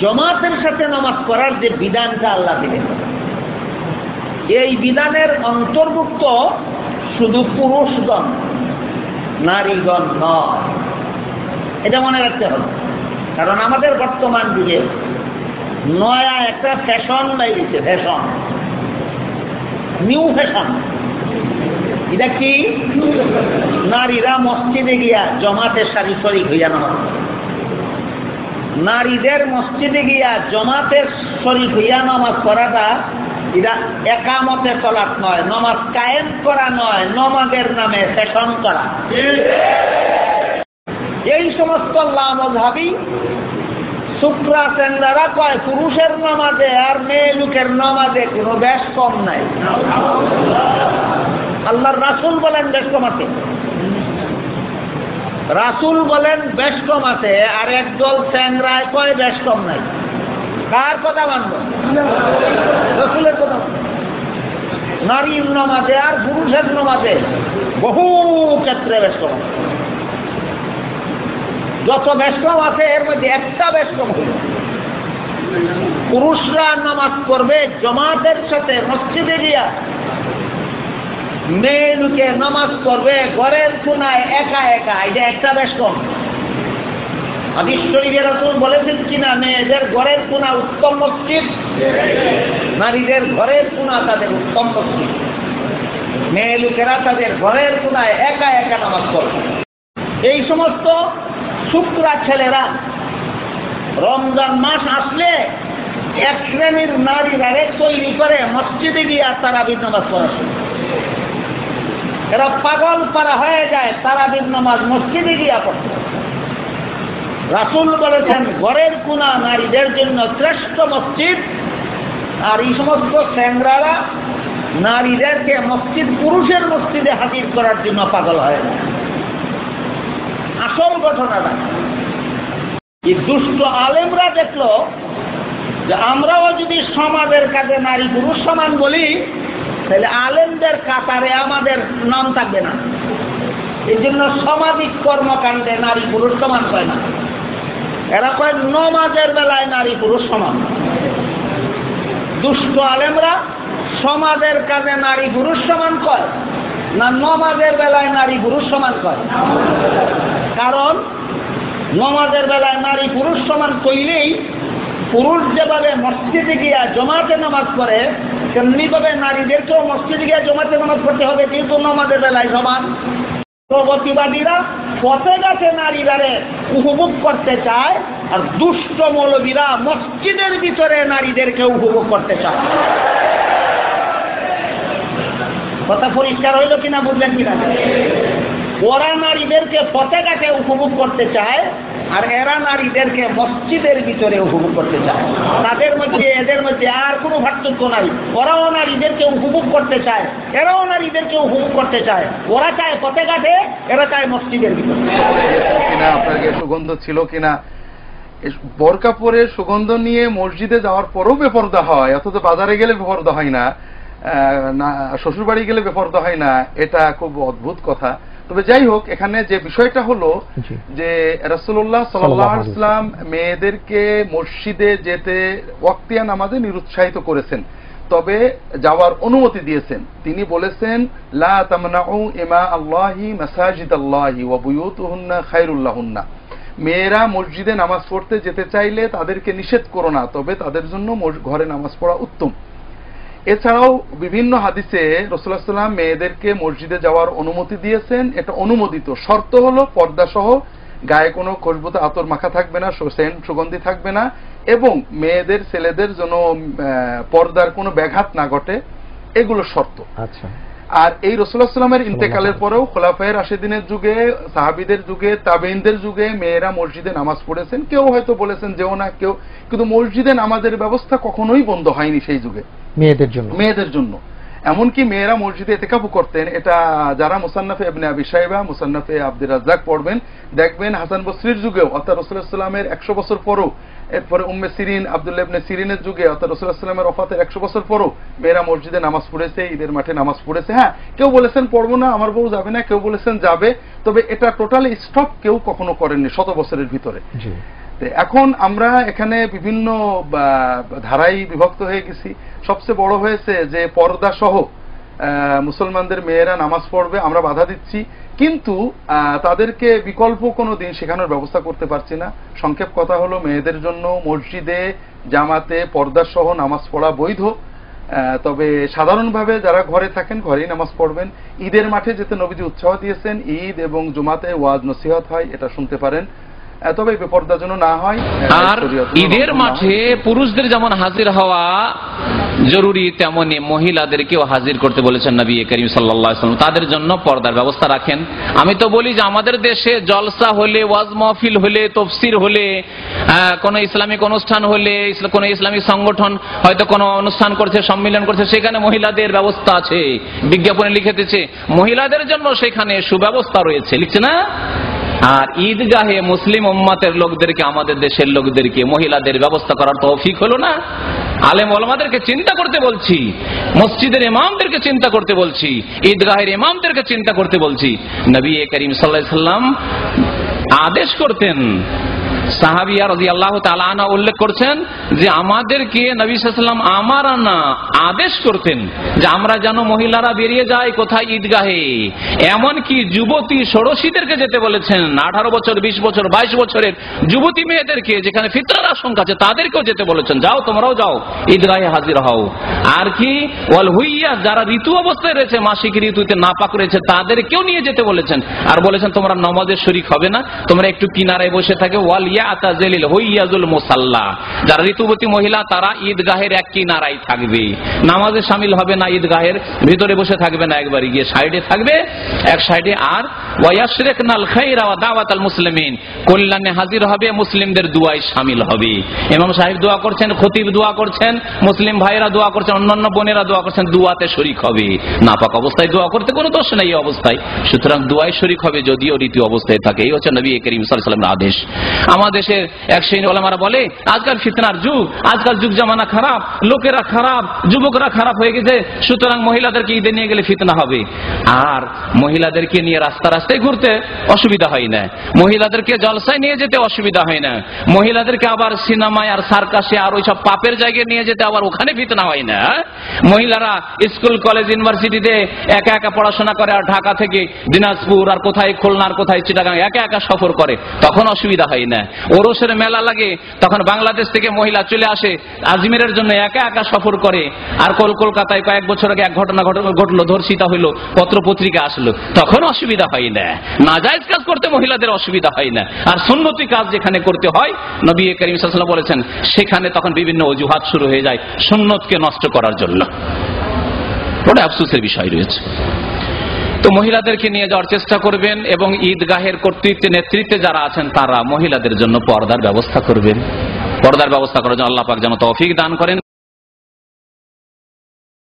জমাতের সাথে নামাজ পড়ার যে বিধানটা আল্লাহ দিলেন। এই বিধানের অন্তর্ভুক্ত শুধু পুরুষগণ, নারীগণ নয়। এটা মনে রাখতে হবে। কারণ আমাদের বর্তমান যুগে নয়া একটা ফ্যাশন বাইরেছে, ফ্যাশন। New fashion. এটা কি? নারীরা মসজিদে গিয়া জমাতে সারি শরিক হইয়া নামাজ নারীদের মসজিদে গিয়া জমাতের শরিক হইয়া নামাজ পড়াটা, এটা একামতে চলাত নয়, নমাজ কায়েম করা নয়, নমাজের নামে ফ্যাশন করা। এই সমস্ত লামধাবি শুক্রা সেন্দারা কয়, পুরুষের নামাজে আর মেয়ে লোকের নামাজে কোনো বেশ কম নাই। আল্লাহর রাসুল বলেন বেশ কম আছে রাসুল বলেন, বেশ আছে, আর একদল স্যাংরায় কয় বেশ নাই? কার কথা মানব? রসুলের কথা নারীর নমাজে আর পুরুষের নমাজে বহু ক্ষেত্রে বেশ আছে। যত বেশকম আছে, এর মধ্যে একটা বেশকম হল। পুরুষরা নামাজ পড়বে, জমাতের সাথে মসজিদে গিয়া মেয়ে লোকে নামাজ পড়বে, ঘরের কোনায় একা একা। এটা একটা বেশকম হাদিস শরীফের রাসূল বলেছেন কিনা, মেয়েদের ঘরের কোনা উত্তম মসজিদ, নারীদের ঘরের কোনা তাদের উত্তম মসজিদ। মেয়ে লোকেরা তাদের ঘরের কোনায় একা একা নামাজ পড়বে। এই সমস্ত শুক্রা ছেলেরা, রমজান মাস আসলে এক শ্রেণির নারীরা তৈরি করে মসজিদে গিয়ে তারাবির নামাজ পড়া শুরু এরা পাগল পারা হয়ে যায়, তারাবির নামাজ মসজিদে গিয়া পড়তে রাসুল বলেছেন, ঘরের কোনা নারীদের জন্য শ্রেষ্ঠ মসজিদ। আর এই সমস্ত স্যাংরারা নারীদেরকে মসজিদ পুরুষের মসজিদে হাজির করার জন্য পাগল হয়ে যায়। আসল ঘটনাটা, এই দুষ্ট আলেমরা দেখল যে আমরাও যদি সমাজের কাজে নারী পুরুষ সমান বলি তাহলে আলেমদের কাতারে আমাদের নাম থাকবে না। এই জন্য সামাজিক কর্মকাণ্ডে নারী পুরুষ সমান হয় না। এরা কয়, নমাজের বেলায় নারী পুরুষ সমান। দুষ্ট আলেমরা সমাজের কাজে নারী পুরুষ সমান কয়, না নমাজের বেলায় নারী পুরুষ সমান কয়? কারণ নমাজের বেলায় নারী পুরুষ সমান কইলেই পুরুষ যেভাবে মসজিদে গিয়া জমাতে নামাজ পড়ে তেমনিভাবে নারীদেরকেও মসজিদে গিয়া জমাতে নামাজ পড়তে হবে কিন্তু নমাজের বেলায় সমান প্রগতিবাদীরা পথে গাছে নারীরারে উপভোগ করতে চায় আর দুষ্ট মৌলবীরা মসজিদের ভিতরে নারীদেরকে উপভোগ করতে চায়। কথা পরিষ্কার হইল কিনা বুঝলেন কিনা? ওরা নারীদেরকে পথে ঘাটে উপভোগ করতে চায় আর এরা নারীদেরকে মসজিদের ভিতরে উপভোগ করতে চায়। তাদের মধ্যে, এদের মধ্যে আর কোনো পার্থক্য নাই। ওরাও নারীদেরকে উপভোগ করতে চায়। এরাও নারীদেরকে উপভোগ করতে চায়। ওরা চায় পথে ঘাটে, এরা চায় মসজিদের ভিতরে। সুগন্ধ ছিল কিনা? বোরকা পরে সুগন্ধ নিয়ে মসজিদে যাওয়ার পরও বেপর্দা হয়। অথচ বাজারে গেলে বেপর্দা হয় না। শ্বশুর বাড়ি গেলে বেপর্দা হয় না। এটা খুব অদ্ভুত কথা। তবে যাই হোক এখানে যে বিষয়টা হলো যে আলাইহি ওয়াসাল্লাম মেয়েদেরকে মসজিদে যেতে ওয়াক্তিয়া নামাজে নিরুৎসাহিত করেছেন। তবে যাওয়ার অনুমতি দিয়েছেন। তিনি বলেছেন লা তামনাউ ইমা আল্লাহি মাসাজিদ আল্লাহি ওয়া বুয়ুতুহুন্না খায়রুল্লাহুন্না মেয়েরা মসজিদে নামাজ পড়তে যেতে চাইলে তাদেরকে নিষেধ করো না তবে তাদের জন্য ঘরে নামাজ পড়া উত্তম। এছাড়াও বিভিন্ন হাদিসে রসুল্লাহ সাল্লাম মেয়েদেরকে মসজিদে যাওয়ার অনুমতি দিয়েছেন। এটা অনুমোদিত। শর্ত হল পর্দাসহ, গায়ে কোনো খুশবুতে আতর মাখা থাকবে না সেন্ট সুগন্ধি থাকবে না এবং মেয়েদের, ছেলেদের যেন পর্দার কোনো ব্যাঘাত না ঘটে, এগুলো শর্ত। আচ্ছা। আর এই রসুল্লাহামের ইন্তেকালের পরেও খোলাফায়ের আশেদিনের যুগে সাহাবিদের যুগে তাবেইনদের যুগে মেয়েরা মসজিদে নামাজ পড়েছেন। কেউ হয়তো বলেছেন যেও না কেউ কিন্তু মসজিদে নামাজের ব্যবস্থা কখনোই বন্ধ হয়নি সেই যুগে। মেয়েদের জন্য। মেয়েদের জন্য। এমনকি মেয়েরা মসজিদে এতেকাবু করতেন। এটা যারা মুসান্নাফে ইবনে আবি সাইবা মুসান্নাফে আব্দুর রাজ্জাক পড়বেন। দেখবেন হাসান বসরির যুগেও, অর্থাৎ রসুল্লাহ সাল্লামের একশো বছর পরও, এরপরে উম্মে সিরিন, আব্দুল্লাহ ইবনে সিরিনের যুগে, অর্থাৎ রসুল্লাহ সাল্লামের অফাতের একশো বছর পরও মেয়েরা মসজিদে নামাজ পড়েছে, ঈদের মাঠে নামাজ পড়েছে। হ্যাঁ কেউ বলেছেন পড়ব না, আমার বউ যাবে না, কেউ বলেছেন যাবে, তবে এটা টোটালি স্টপ কেউ কখনো করেননি শত বছরের ভিতরে। এখন আমরা এখানে বিভিন্ন বা, ধারায় বিভক্ত হয়ে গেছি। সবচেয়ে বড় হয়েছে যে পর্দা সহ মুসলমানদের মেয়েরা নামাজ পড়বে আমরা বাধা দিচ্ছি। কিন্তু তাদেরকে বিকল্প কোনো দিন শেখানোর ব্যবস্থা করতে পারছি না। সংক্ষেপ কথা হলো মেয়েদের জন্য মসজিদে জামাতে পর্দা সহ নামাজ পড়া বৈধ। তবে সাধারণভাবে যারা ঘরে থাকেন ঘরেই নামাজ পড়বেন। ঈদের মাঠে যেতে নবীজি উৎসাহ দিয়েছেন ঈদ এবং জুমাতে ওয়াজ নসিহত হয় এটা শুনতে পারেন। তবে বেপর্দা যেন না হয় আর ঈদের হয়। মাঠে পুরুষদের যেমন হাজির হওয়া জরুরি তেমনি মহিলাদেরকেও হাজির করতে বলেছেন নবী করিম সাল্লাম তাদের জন্য পর্দার ব্যবস্থা রাখেন। আমি তো বলি যে আমাদের দেশে জলসা হলে ওয়াজ মাহফিল হলে তফসির হলে কোনো ইসলামিক অনুষ্ঠান হলে কোনো ইসলামিক সংগঠন হয়তো কোনো অনুষ্ঠান করছে সম্মেলন করছে সেখানে মহিলাদের ব্যবস্থা আছে। বিজ্ঞাপনে লিখে দিচ্ছে মহিলাদের জন্য সেখানে সুব্যবস্থা রয়েছে। লিখছে না? আর ঈদগাহে মুসলিম উম্মাতের লোকদেরকে, আমাদের দেশের লোকদেরকে, মহিলাদের ব্যবস্থা করার তৌফিক হলো না? আলেম ওলামাদেরকে চিন্তা করতে বলছি, মসজিদের ইমামদেরকে চিন্তা করতে বলছি, ঈদগাহের ইমামদেরকে চিন্তা করতে বলছি। নবী করিম সাল্লাহ সাল্লাম আদেশ করতেন সাহাবিয়া রাজি আল্লাহ উল্লেখ করছেন যে আমাদেরকে আমার আদেশ করতেন যে আমরা যেন মহিলারা বেরিয়ে যায় কোথায় ঈদগাহে। এমনকি যুবতী ষোড়শীদেরকে যেতে বলেছেন, আঠারো বছর, বিশ বছর, বাইশ বছরের যুবতী মেয়েদেরকে যেখানে ফিতরার আশঙ্কা আছে, তাদেরকেও যেতে বলেছেন, যাও তোমরাও যাও, ঈদগাহে হাজির হও। আর কি, ওয়াল হুইয়া, যারা ঋতু অবস্থায় রয়েছে, মাসিক ঋতুতে নাপাক রয়েছে, তাদেরকেও নিয়ে যেতে বলেছেন। আর বলেছেন, তোমরা নমাজের শরিক হবে না, তোমরা একটু কিনারায় বসে থাকে, ওয়াল মুসাল্লা। যারা ঋতুবতী মহিলা, তারা ঈদগাহের এক কিনারাই থাকবে। নামাজে সামিল হবে না ঈদগাহের, ভিতরে বসে থাকবে না, একবার গিয়ে সাইডে থাকবে, এক সাইডে আর ওয়াশরেক নাল খাইরা মুসলিমিন। কল্যাণে হাজির হবে, মুসলিমদের দুয়ায় শামিল হবে। ইমাম সাহেব দোয়া করছেন, খতিব দোয়া করছেন, মুসলিম ভাইরা দোয়া করছেন, অন্যান্য বোনেরা দোয়া করছেন, দুয়াতে শরিক হবে। নাপাক অবস্থায় দোয়া করতে কোনো দোষ নেই অবস্থায়। সুতরাং দুয়ায় শরিক হবে যদিও রীতি অবস্থায় থাকে। এই হচ্ছে নবী করিম সাল্লামের আদেশ। আমাদের দেশের এক শ্রেণি ওলামারা বলে, আজকাল ফিতনার যুগ, আজকাল যুগ জামানা খারাপ, লোকেরা খারাপ, যুবকরা খারাপ হয়ে গেছে, সুতরাং মহিলাদেরকে ঈদে নিয়ে গেলে ফিতনা হবে। আর মহিলাদেরকে নিয়ে রাস্তা রাস্তায় ঘুরতে অসুবিধা হয় না। মহিলাদেরকে জলসায় নিয়ে যেতে অসুবিধা হয় না। মহিলাদেরকে আবার সিনেমায় আর সার্কাসে আর ওইসব পাপের জায়গায় নিয়ে যেতে আবার ওখানে ফিতনা হয় না মহিলারা স্কুল, কলেজ, ইউনিভার্সিটিতে একা একা পড়াশোনা করে আর ঢাকা থেকে দিনাজপুর আর কোথায় খুলনার কোথায় চিটাগাং একা একা সফর করে, তখন অসুবিধা হয় না। ওরসের মেলা লাগে, তখন বাংলাদেশ থেকে মহিলা চলে আসে, আজমিরের জন্য একা একা সফর করে, আর কল, কলকাতায় কয়েক বছর আগে এক ঘটনা ঘটনা ঘটলো, ধর্ষিতা হইল পত্র পত্রিকা আসলো, তখন অসুবিধা হয় না। নাজায়জ কাজ করতে মহিলাদের অসুবিধা হয় না। আর সুন্নতি কাজ যেখানে করতে হয়, নবী করিম বলেছেন, সেখানে তখন বিভিন্ন অজুহাত শুরু হয়ে যায় সুন্নতকে নষ্ট করার জন্য। আফসোসের বিষয় রয়েছে। তো মহিলাদেরকে নিয়ে যাওয়ার চেষ্টা করবেন এবং ঈদগাহের কর্তৃত্বে নেতৃত্বে যারা আছেন, তারা মহিলাদের জন্য পর্দার ব্যবস্থা করবেন। পর্দার ব্যবস্থা করার জন্য আল্লাহ পাক যেন তৌফিক দান করেন।